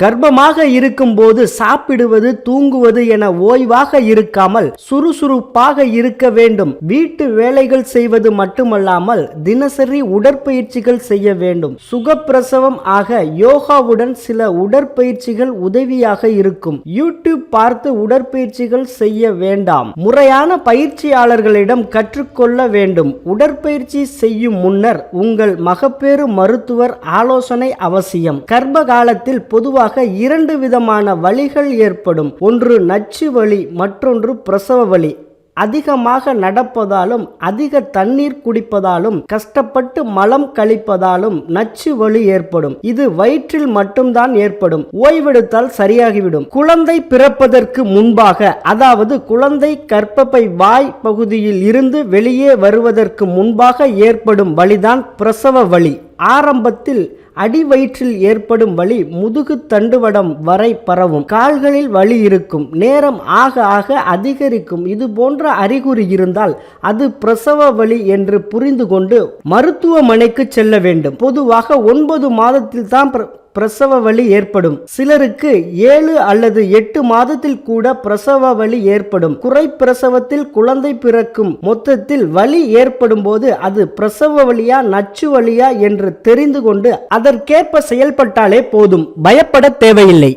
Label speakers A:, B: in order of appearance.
A: கர்ப்பமாக இருக்கும்போது சாப்பிடுவது தூங்குவது என ஓய்வாக இருக்காமல் சுறுசுறுப்பாக இருக்க வேண்டும். வீட்டு வேலைகள் செய்வது மட்டுமல்லாமல் தினசரி உடற்பயிற்சிகள் செய்ய வேண்டும். சுகப்பிரசவம் ஆக யோகாவுடன் சில உடற்பயிற்சிகள் உதவியாக இருக்கும். யூடியூப் பார்த்து உடற்பயிற்சிகள் செய்ய வேண்டாம். முறையான பயிற்சியாளர்களிடம் கற்றுக்கொள்ள வேண்டும். உடற்பயிற்சி செய்யும் முன்னர் உங்கள் மகப்பேறு மருத்துவர் ஆலோசனை அவசியம். கர்ப்ப காலத்தில் பொதுவாக இரண்டு விதமான வழிகள் ஏற்படும். ஒன்று நச்சு வலி மற்றொன்று பிரசவ வலி. அதிகமாக நடப்பதாலும் அதிக தண்ணீர் குடிப்பதாலும் கஷ்டப்பட்டு மலம் கழிப்பதாலும் நச்சு வலி ஏற்படும். இது வயிற்றில் மட்டும்தான் ஏற்படும். ஓய்வெடுத்தால் சரியாகிவிடும். குழந்தை பிறப்பதற்கு முன்பாக அதாவது குழந்தை கற்பப்பை வாய் பகுதியில் இருந்து வெளியே வருவதற்கு முன்பாக ஏற்படும் வழிதான் பிரசவ வலி. ஆரம்பத்தில் அடி வயிற்றில் ஏற்படும் வலி முதுகு தண்டுவடம் வரை பரவும். கால்களில் வலி இருக்கும். நேரம் ஆக ஆக அதிகரிக்கும். இது போன்ற அறிகுறி இருந்தால் அது பிரசவ வலி என்று புரிந்து கொண்டு மருத்துவமனைக்கு செல்ல வேண்டும். பொதுவாக ஒன்பது மாதத்தில் தான் பிரசவ வலி ஏற்படும். சிலருக்கு ஏழு அல்லது எட்டு மாதத்தில் கூட பிரசவ வலி ஏற்படும். குறை பிரசவத்தில் குழந்தை பிறக்கும். மொத்தத்தில் வலி ஏற்படும் போது அது பிரசவ வழியா நச்சு வழியா என்று தெரிந்து கொண்டு அதற்கேற்ப செயல்பட்டாலே போதும். பயப்பட தேவையில்லை.